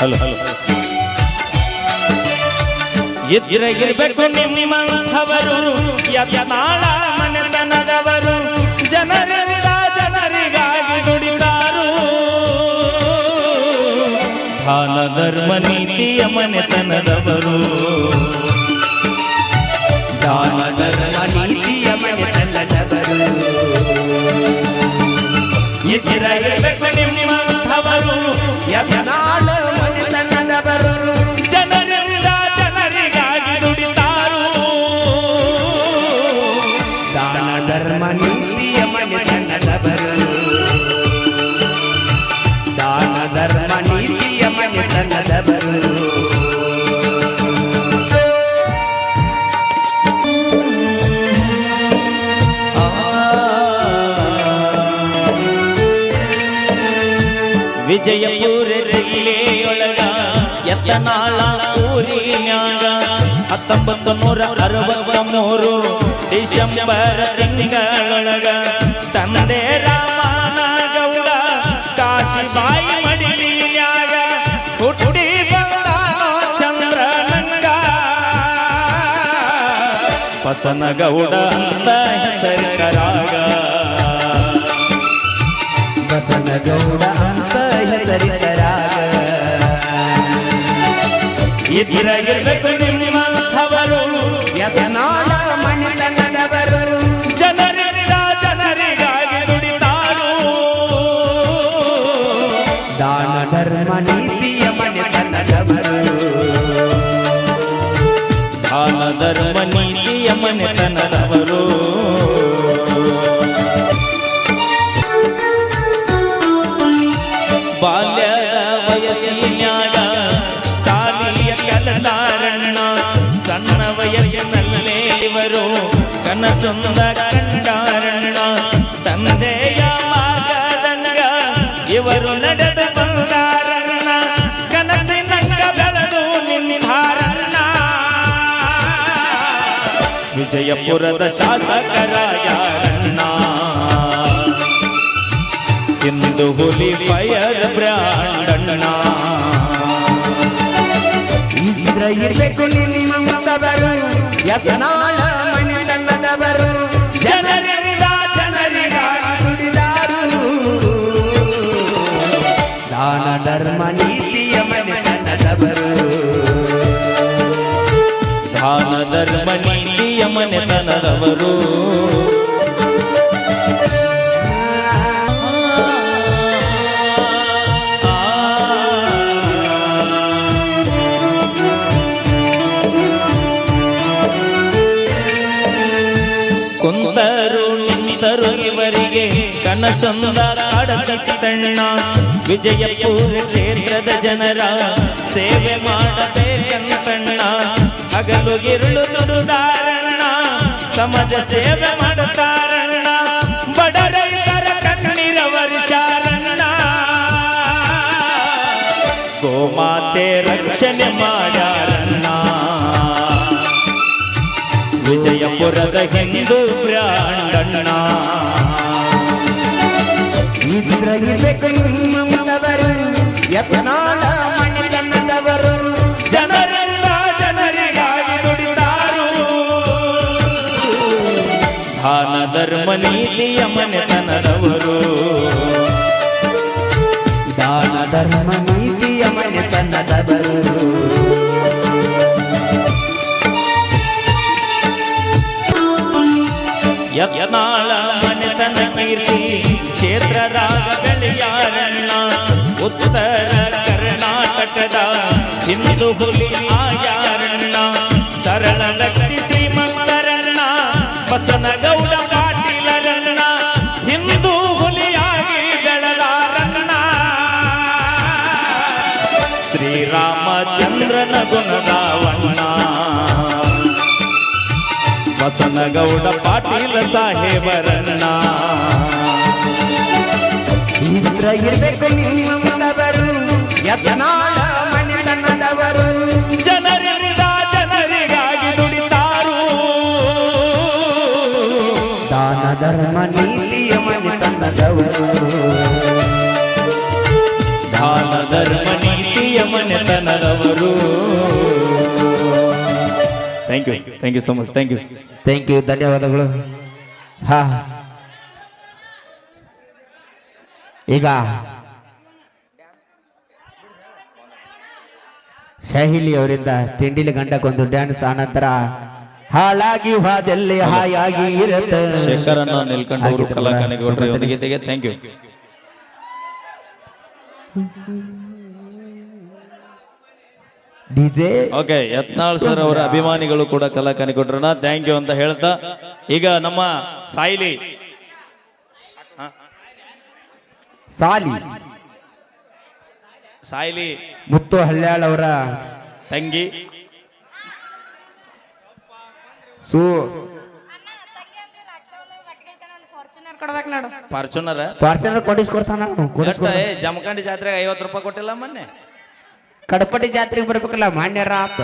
Hello hello. ಇದ್ರ ಇರ್ಬೇಕು ನಿಮ್ಮಂಥವರು ಯತ್ನಾಳ ಮನೆತನದವರು ಜನರಿಂದ ಜನರಿಗಾಗಿ ದುಡಿದಾರು ಹಾಲ ಧರ್ಮ ನೀತಿಯ ಮನೆತನದವರು. ನೀತಿಯ ಮನೆತನದವರು ವಿಜಯಪುರ ಜಿಲ್ಲೆಯೊಳಗ ಎತ್ತನಾಳ ಊರಿನ್ಯಾಗ ಹತ್ತೊಂಬತ್ತು ನೂರ ಅರವತ್ತ ಮೂರು ಡಿಸೆಂಬರ್ ತಿಂಗಳೊಳಗ ಬಸನಗೌಡ ಅಂತ ಹೆಸರಿಕರಾಗ ಬಸನಗೌಡ ಅಂತ ಕರಾಗ ಇದ್ರ ಇರ್ಬೇಕು ನಿಮ್ಮಂಥವರು. ಯತ್ನಾಳ ಮನೆತನದವರು ಜನರಿಂದ ಜನರಿಗಾಗಿ ದುಡಿತಾರು ದಾನ ಧರ್ಮ ನೀತಿಯ ಮನೆತನದವರು ದಾನ ಧರ್ಮ ನೀತಿಯ ಮನೆತನದವರು ಬಾಲ್ಯ ವಯಸ್ಸಿನ್ಯಾಗ ಸಾಲಿಯ ಕಲಲಾರಣ್ಣ ಸಣ್ಣ ವಯಸ್ಸಿನಲ್ಲೇ ಇವರು ಕನಸೊಂದ ವಿಜಯಪುರದ ಶಾಸಕರಾಯಾರಣ್ಣ ಇಂದು ಹುಲಿ ಪಯದ ಬ್ರ್ಯಾಂಡಣ್ಣ ಇದ್ರ ಇರ್ಬೇಕು ನಿಮ್ಮಂತವರು ಯತ್ನಾಳ ಮನೆತನದವರು ಜನರಿಂದ ಜನರಿಗಾಗಿ ದಾನ ಧರ್ಮ ನೀತಿಯ ಮನೆತನದವರು ದಾನ ಧರ್ಮ ನೀತಿಯ ಮನೆತನದವರು. ಕುಂತರು ನಿಂತರು ಇವರಿಗೆ ಕನಸೊಂದ ಕಾಡತಣ್ಣ ವಿಜಯಪುರ ಕ್ಷೇತ್ರದ ಜನರ ಸೇವೆ ಮಾಡಬೇಕಂತಣ್ಣ ಹಗಲು ಇರುಳು ದುರುದಾರಣ್ಣ ಸಮಾಜ ಸೇವೆ ಮಾಡುತ್ತಾರಣ್ಣ. ಬಡರೈತರ ಕಣ್ಣೀರ ವರ್ಷಾರಣ್ಣ ಗೋಮಾತೆ ರಕ್ಷಣೆ ಮಾಡ್ಯಾರಣ್ಣ. ವಿಜಯಪುರದ ಹಿಂದೂ ಪ್ರಾಣಣ್ಣ ಇದ್ರ ನಿಮ್ಮ ಮನವರು ಯತ್ನಾಳ ಧರ್ಮ ನೀತಿಯ ಮನೆತನದವರು ದಾನ ಧರ್ಮ ನೀತಿಯ ಮನೆತನದವರು ಯತ್ನಾಳ ಮನೆತನ ಕೀರ್ತಿ ಕ್ಷೇತ್ರ ರಾಗಲಿಯಾರಣ್ಣ ಉತ್ತರ ಕರ್ನಾಟಕದ ಹಿಂದೂ ಹುಲಿ ಆಯಾರಣ್ಣ ಸರಳ ಬಸನಗೌಡ ಪಾಟೀಲ ಸಾಹೇಬರನ್ನ. ಇದ್ರ ಇರಬೇಕು ನಿಮ್ಮವರು ಯತ್ನಾಳ ಮನೆತನದವರು. ಜನರಿಂದ ಜನರಿಗಾಗಿ ದುಡಿತಾರು. ದಾನ ಧರ್ಮ ನೀತಿಯ ಮನೆತನದವರು. ದಾನ ಧರ್ಮ ನೀತಿಯ ಮನೆತನದವರು. Thank you thank you so much thank you thank you ಧನ್ಯವಾದಗಳು. ಹಾ. ಈಗ ಶಹಿಲಿ ಅವರಿಂದ ತಿಂಡಿಲಿ ಗಂಡಕ್ಕೊಂದು ಡ್ಯಾನ್ಸ್ ಆನಂತರ ಹಾಳಾಗಿ ಹಾದಲ್ಲಿ ಹಾಯಾಗಿ ಇರುತ್ತೆ. ಶೇಖರನ್ನ ನಿಲ್ಕೊಂಡು thank you DJ okay Yatnal sir ಅವರ ಅಭಿಮಾನಿಗಳು ಕೂಡ ಕಲಾ ಕಾಣಿಕೊಟ್ರಣ ಥ್ಯಾಂಕ್ ಯು ಅಂತ ಹೇಳ್ತಾ ಈಗ ನಮ್ಮ ಸಾಯಿಲಿ. ಸಾಲಿ. ಸಾಯಿಲಿ. ಮುತ್ತು ಹಳ್ಳ್ಯಾಳ್ ಅವರ ತಂಗಿ. ಸು ಫಾರ್ಚುನರ್. ಫಾರ್ಚುನರ್ ಕೊಡಿಸ್ಕೊಡ್ತಾನ ಜಮಖಂಡಿ ಜಾತ್ರೆಗೆ ಐವತ್ತು ರೂಪಾಯಿ ಕೊಟ್ಟಿಲ್ಲ ಮೊನ್ನೆ? ಕಡಪಟಿ ಜಾತ್ರೆಗೆ ಬರ್ಬೇಕಲ್ಲ ಮಾನ್ಯರ ಆತ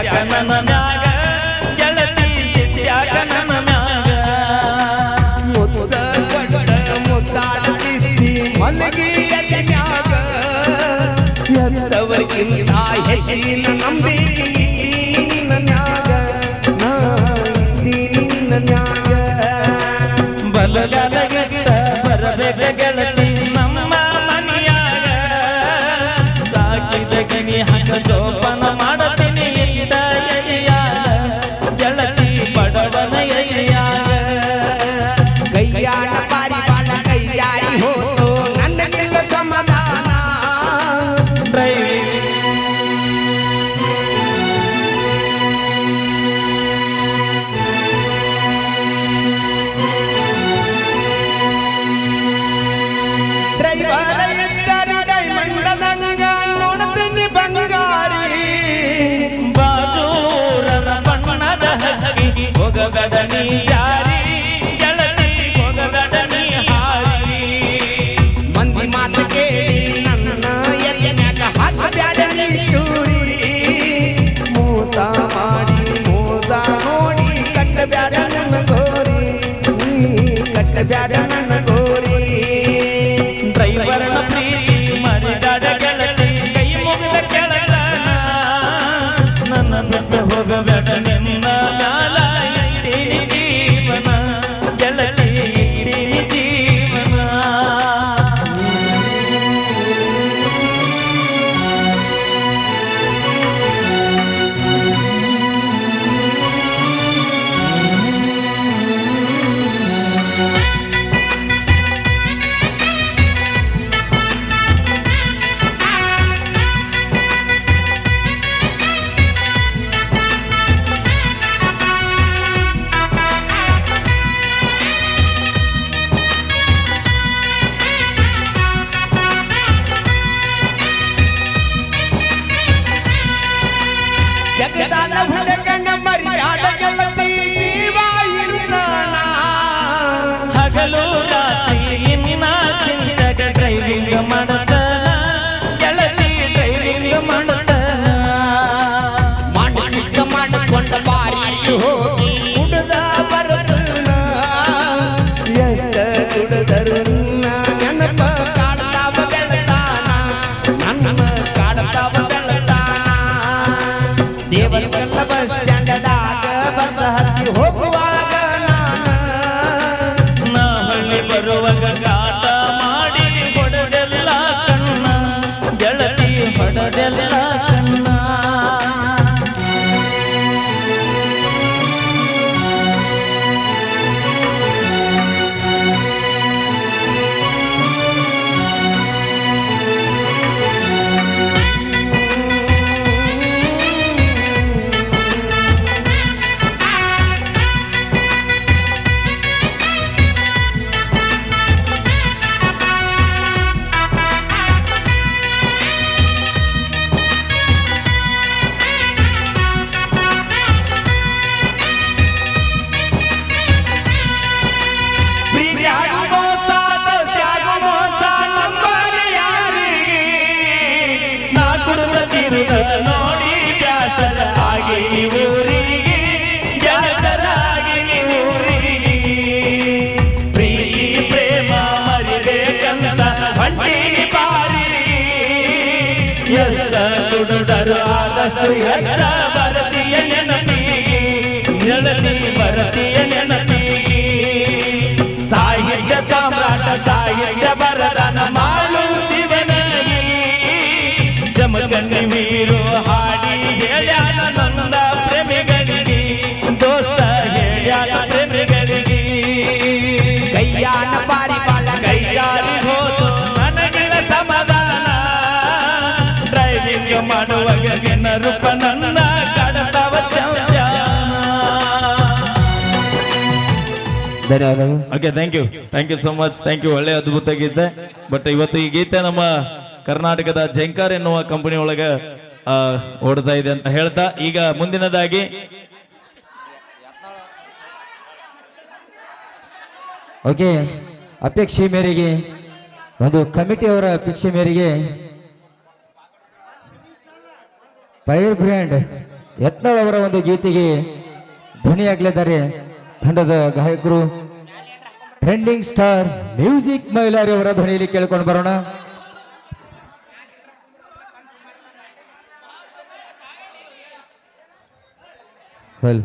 ಶಿಷ್ಯಾಕ ನನ್ನ ಮ್ಯಾಗ ಗೆಳತಿ ಶಿಷ್ಯಾಕ ನನ್ನ ಮ್ಯಾಗ ಮುದ್ದ ಕೊಟ್ಟ ಮುದ್ದಾಡುತ್ತಿದ್ದಿ ಮಲಗಿ ಎದೆನ್ಯಾಗ ಎದ್ದವರಿಗಿಂತ ಹೆಚ್ಚಿನ ನಂಬಿಕೆ ಹಕ್ಕಿ ಹೋಗಬೇಡ ನೀ ಜಾರಿ ಗೆಳತಿ ಹೋಗಬೇಡ ನೀ ಹಾರಿ ಮಂದಿ ಮಾತು ಕೇಳಿ ನನ್ನ ಎದೆನ್ಯಾಗ ಹಾಕಬ್ಯಾಡ ನೀ ಚೂರಿ ಮೋಸ ಮಾಡಿ ಮೋಸ ನೋಡಿ ಕಟ್ಟಬ್ಯಾಡ ನನ್ನ ಗೋರಿ ನೀ ಕಟ್ಟಬ್ಯಾಡ ನನ್ನ ಗೋರಿ ಡ್ರೈವರ್ನ ಪ್ರೀತಿ ಮರಿದಾಡ ಗೆಳತಿ ಕೈ ಮುಗಿದ ಕೆಳಗ ನನ್ನ ಬಿಟ್ಟು ಹೋಗಬೇಡ ನಿನ್ನ ಹಗಲು பரதிய நினப்பி நிழலி பரதிய நினப்பி சாயிக்க சாம்ராட்ட சாயிக்க பரதனமா ನಿನ್ನ ಕಾಡತಾವ ಧನ್ಯವಾದಗಳು. Okay thank you thank you so much thank you ಒಳ್ಳೆ ಅದ್ಭುತ ಗೀತೆ. ಬಟ್ ಇವತ್ತು ಈ ಗೀತೆ ನಮ್ಮ ಕರ್ನಾಟಕದ ಜಂಕಾರ್ ಎನ್ನುವ ಕಂಪನಿ ಒಳಗೆ ಓಡತಾ ಓಡ್ತಾ ಇದೆ ಅಂತ ಹೇಳ್ತಾ ಈಗ ಮುಂದಿನದಾಗಿ ಓಕೆ ಅಪೇಕ್ಷೆ ಮೇರೆಗೆ ಒಂದು ಕಮಿಟಿಯವರ ಅಪೇಕ್ಷೆ ಮೇರೆಗೆ ಫೈರ್ ಬ್ರ್ಯಾಂಡ್ ಯತ್ನಾಳ್ ಅವರ ಒಂದು ಗೀತೆಗೆ ಧ್ವನಿಯಾಗಲಿದ್ದಾರೆ. ತಂಡದ ಗಾಯಕರು ಟ್ರೆಂಡಿಂಗ್ ಸ್ಟಾರ್ ಮ್ಯೂಸಿಕ್ ಮೈಲಾರಿ ಅವರ ಧ್ವನಿಯಲ್ಲಿ ಕೇಳ್ಕೊಂಡು ಬರೋಣ. ವೆಲ್